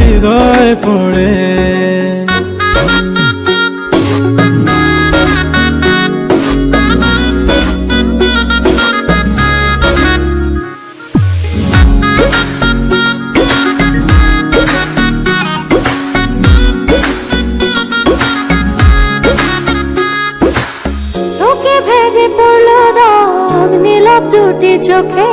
হৃদয় পড়ে ভেবে পড়ল দাগ নীলাপ দুটি চোখে।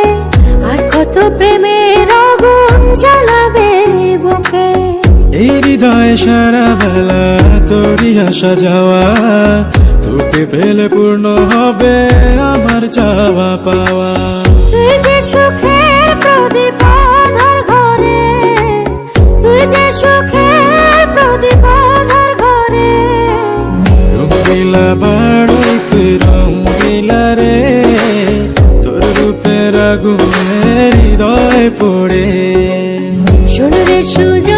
হৃদয় সারা বেলা তোরই আসা যাওয়া তোকে পেলে পূর্ণ হবে আমার চাওয়া পাওয়া। তুই যে সুখের প্রদীপ আধার ঘরে তুই যে সুখের প্রদীপ আধার ঘরে রঙ্গিলা বাড়ই তুই রঙ্গিলা রে তোর রূপের আগুনে হৃদয় পড়ে। সুজন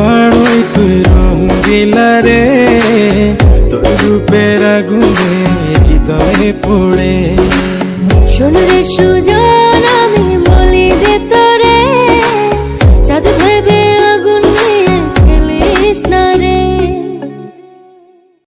বাড়ই তুই রঙ্গিলা রে। তোর রূপের আগুনে হৃদয়ে পড়ে। সুজন